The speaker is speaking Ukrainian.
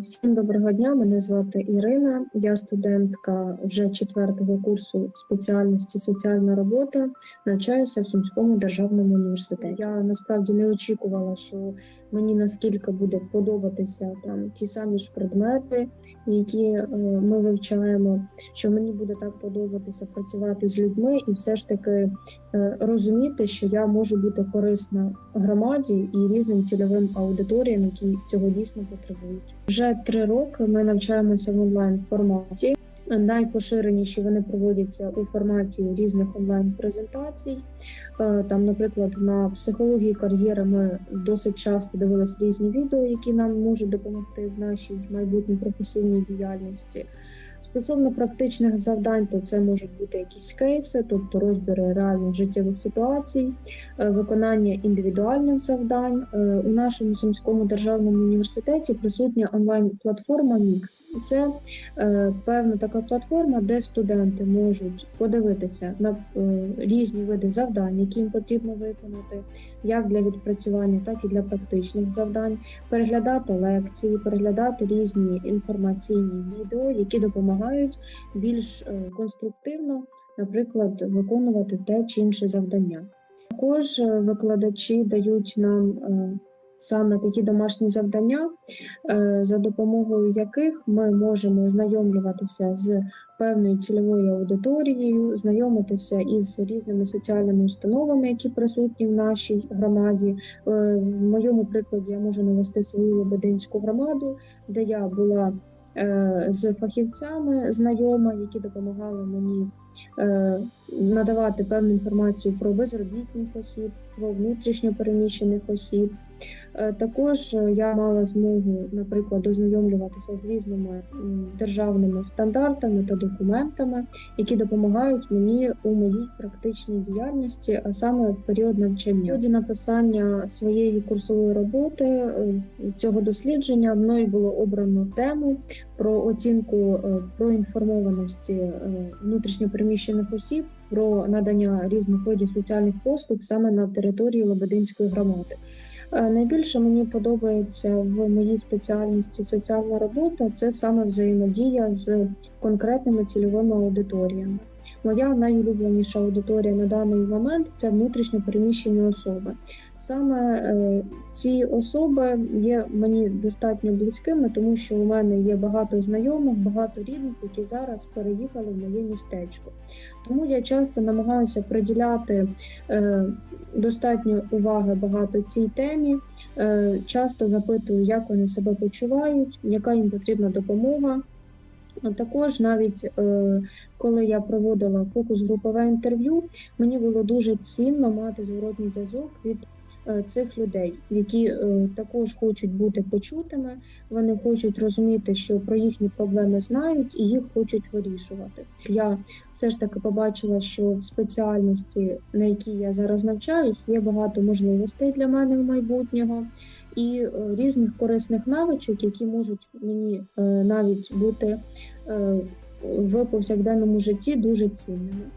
Всім доброго дня. Мене звати Ірина. Я студентка вже четвертого курсу спеціальності соціальна робота. Навчаюся в Сумському державному університеті. Я насправді не очікувала, що мені наскільки буде подобатися там ті самі ж предмети, які е, ми вивчаємо. Що мені буде так подобатися працювати з людьми і все ж таки розуміти, що я можу бути корисна громаді і різним цільовим аудиторіям, які цього дійсно потребують. Вже три роки ми навчаємося в онлайн форматі. Найпоширеніші вони проводяться у форматі різних онлайн презентацій. Е, Там, наприклад, на психології кар'єри ми досить часто дивились різні відео, які нам можуть допомогти в нашій майбутній професійній діяльності. Стосовно практичних завдань, то це можуть бути якісь кейси, тобто розбіри реальних життєвих ситуацій, е, виконання індивідуальних завдань. Е, У нашому Сумському державному університеті присутня онлайн-платформа Мікс. Це певна така платформа, де студенти можуть подивитися на е, різні види завдань, які їм потрібно виконати, як для відпрацювання, так і для практичних завдань, переглядати лекції, переглядати різні інформаційні відео, які допомагають більш е, конструктивно, наприклад, виконувати те чи інше завдання. Також е, викладачі дають нам саме такі домашні завдання, е, за допомогою яких ми можемо знайомлюватися з певною цільовою аудиторією, знайомитися із різними соціальними установами, які присутні в нашій громаді. Е, В моєму прикладі я можу навести свою Лебединську громаду, де я була е, з фахівцями знайома, які допомагали мені надавати певну інформацію про безробітних осіб, про внутрішньо переміщених осіб. Е, Також е, я мала змогу, наприклад, ознайомлюватися з різними державними стандартами та документами, які допомагають мені у моїй практичній діяльності, а саме в період навчання. В ході написання своєї курсової роботи е, цього дослідження мною було обрано тему про оцінку проінформованості внутрішньопереміщених осіб про надання різних видів соціальних послуг саме на території Лебединської громади. Е, Найбільше мені подобається в моїй спеціальності соціальна робота це саме взаємодія з конкретними цільовими аудиторіями. Моя найулюбленіша аудиторія на даний момент це внутрішньо переміщені особи. Саме е, ці особи є мені достатньо близькими, тому що у мене є багато знайомих, багато рідних, які зараз переїхали в моє містечко. Тому я часто намагаюся приділяти е, достатньо уваги багато цій темі. Е, часто запитую, як вони себе почувають, яка їм потрібна допомога. Також навіть е, коли я проводила фокус-групове інтерв'ю, мені було дуже цінно мати зворотній зв'язок від е, цих людей, які е, також хочуть бути почутими, вони хочуть розуміти, що про їхні проблеми знають і їх хочуть вирішувати. Я все ж таки побачила, що в спеціальності, на якій я зараз навчаюсь, є багато можливостей для мене в майбутнього і е, різних корисних навичок, які можуть мені е, навіть бути е, в повсякденному житті дуже цінними.